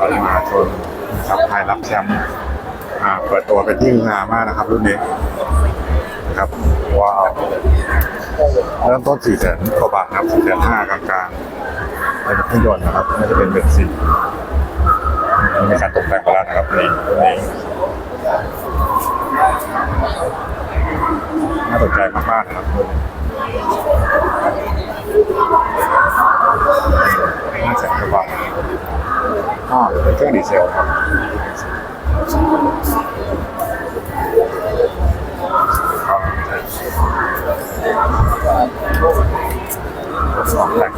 ก็จะมาชนกับไทยรับแชมป์อ่าเปิดตัวเป็นที่ฮือฮามากนะครับรุ่นนี้ครับว้าวเริ่มต้น4แสนกว่าบาทนะครับ4แสนห้ากลางๆเป็นเครื่องยนต์นะครับไม่จะเป็นเบนซินมีการตกแต่งไปแล้วนะครับนี่รุ่นนี้น่าสนใจมากๆนะครับ รื่องดีเซลครับสองแต่ง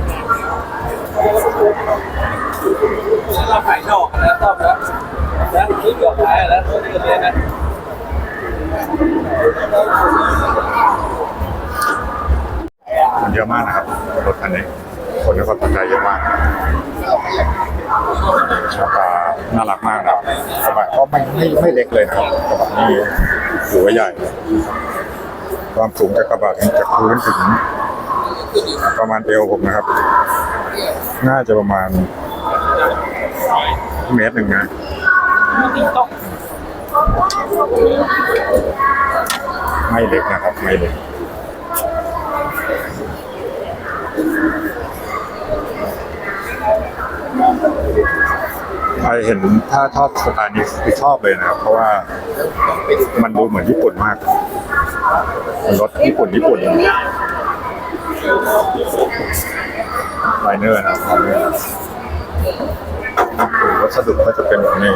เราขายดอกแล้วตอบแล้วแล้วคิดเกือบขายแล้วตัวนี้ก็เลยนะมันเยอะมากนะครับรถคันนี้คนให้ความสนใจเยอะมากราคา น่ารักมากนะครับกระบะก็ไม่ไม่ไม่เล็กเลยนะครับกระบะนี่ถือว่าใหญ่ความสูงจากกระบะถึงจากพื้นถึง ประมาณเอวผมนะครับ น่าจะประมาณ เมตรหนึ่งนะไม่เล็กนะครับ ไม่เล็ก ไอเห็นถ้าชอบสไตล์นี้คือชอบเลยนะครับ เพราะว่ามันดูเหมือนญี่ปุ่นมากมันรถญี่ปุ่นญี่ปุ่นไลเนอร์นะครับวัสดุก็จะเป็นแบบนี้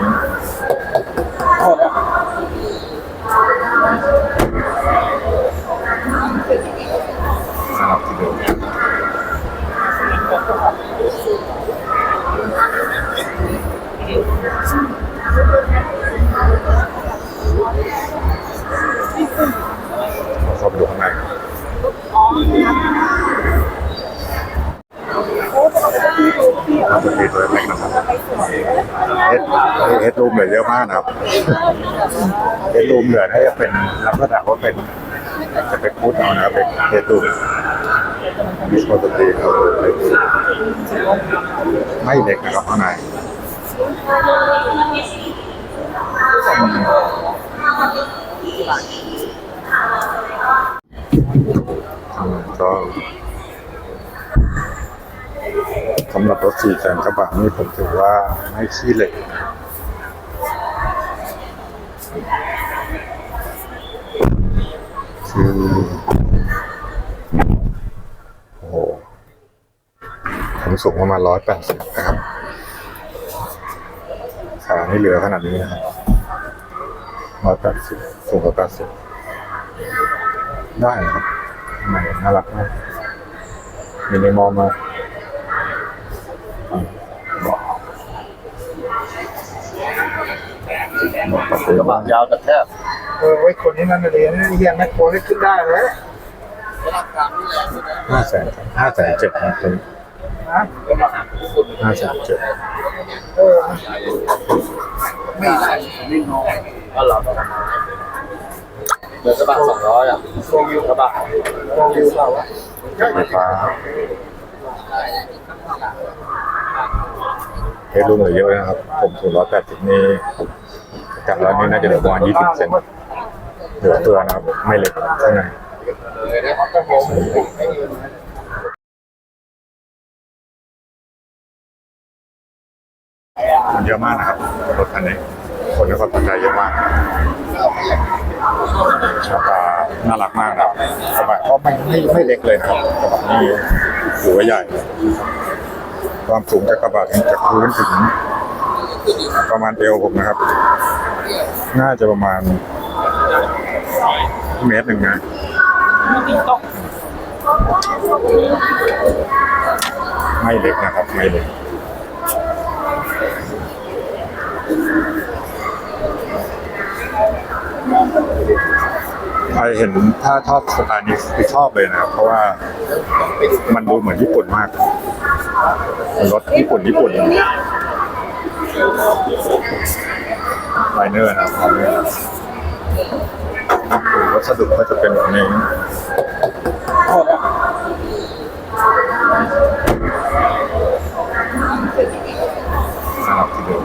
เดรูมเหลือเยอะมากนะครับเฮดรูมเหลือให้เป็นลักษณะว่าเป็นจะเป็นพูดเอานะครับเป็นเฮดรูมมิสโมตตีครับไม่เล็กนะครับข้างในก็สำหรับรถสี่แสนกระบะนี่ผมถือว่าไม่ขี้เหล็ก คือโอ้โหผมสูงประมาณร้อยแปดสิบนะครับ ขานี่เหลือขนาดนี้นะครับร้อยแปดสิบสูงกว่าแปดสิบได้นะครับทำไมน่ารักมากมินิมอลมากอืมเบาะเบาะประตูกระบะบ้างยาวแต่แคบเออไว้คนนี้นั่นน่ะเรียนเฮียแมคโครได้ขึ้นได้เลยห้าแสนห้าแสนเจ็ดนะตัวนี้นะห้าแสนเจ็ดเออไม่ได้ไม่น้อยก็หลับเดือกระบะสองร้อยอะโควิวกระบะมองวิวเปล่าวะไฟฟ้าเฮดรูมเหลือเยอะนะครับผมสูงร้อยแปดสิบนี่ จากร้อยนี่น่าจะเหลือประมาณยี่สิบเซนเหลือตัวนะครับไม่เล็กข้างในเยนะกระผมไม่ยืนมันเยอะมากนะครับรถคันนี้คนให้ความสนใจเยอะมากราคาน่ารักมากนะครับกระบะก็ไม่ไม่ไม่เล็กเลยนะครับกระบะนี่ถือว่าใหญ่ ความสูงจากกระบะถึงจากพื้นถึงประมาณเอวผมนะครับ น่าจะประมาณเมตรหนึ่งนะไม่เล็กนะครับ ไม่เล็กใครเห็นถ้าชอบสไตล์นี้คือชอบเลยนะครับ เพราะว่ามันดูเหมือนญี่ปุ่นมากมันรถญี่ปุ่นญี่ปุ่น ไลเนอร์นะครับวัสดุก็จะเป็นแบบนี้สำรับที่ดอ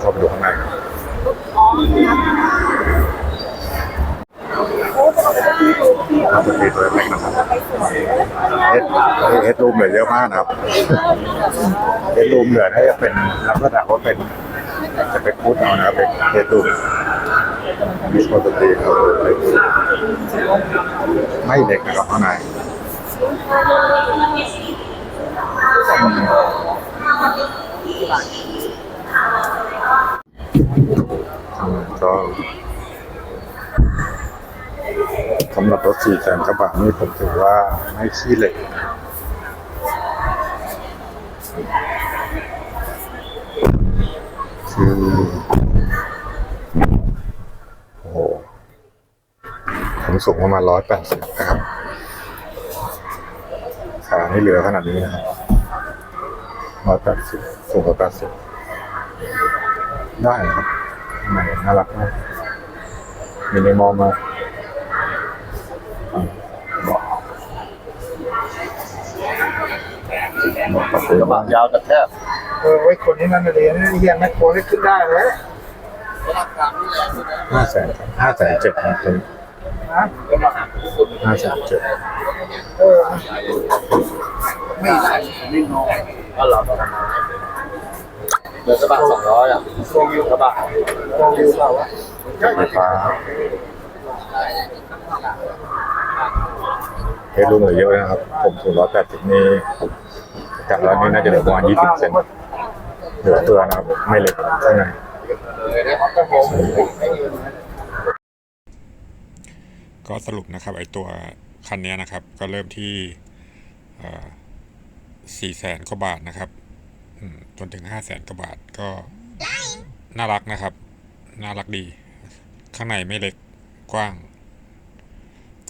เข้าไปดูข้างใน นครับจะมีตัวเล็กนะครับเฮดเฮดรูมเหลือเยอะมากนะครับเฮดรูมเหลือถ้าจะเป็นลักษณะว่าเป็นจะเป็นพุทธเอานะครับเป็นเฮดรูมมีคนตรีเขาเลยไม่เด็กนะครับข้างในก็ำหรับรถสี่แสนกระบะนี่ผมถือว่าไม่ขี้เหล็กคือโอ้โหผมสูงประมาณร้อยแปดสิบนะครับ ขาให้เหลือขนาดนี้นะครับร้อยแปดสิบสูงกว่าแปดสิบได้ครับทำไมน่ารักมากมินิมอลมากอืมเบาะเบาะป รับเปลี่ยกระนบะบ้างยาวแต่แคบเออไว้คนนี้นั่นเลยนี่เฮียแมคโครได้ขึ้นได้เลยห้าแสนครับห้าแสนเจ็ดครับเป็นนะห้าแสนเจ็ดเออไม่ได้ไม่น้อยก็เราประมาณเดือนกระบะสองร้อยอะช่วงกระบะมองดูเปล่าวะไฟฟ้าเฮดรูมเหลือเยอะนะครับ ผมถึงร้อยแปดสิบนี่ จากร้อยนี้น่าจะเหลือประมาณยี่สิบเซนเหลือตัวนะครับไม่เล็กข้างในก็สรุปนะครับไอตัวคันนี้นะครับ ก็เริ่มที่สี่แสนกว่าบาทนะครับจนถึงห้าแสนกว่าบาทก็น่ารักนะครับ น่ารักดี ข้างในไม่เล็กกว้าง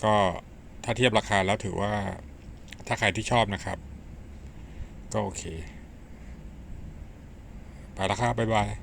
ก็ถ้าเทียบราคาแล้วถือว่าถ้าใครที่ชอบนะครับ ก็โอเค ไปละครับบ๊ายบาย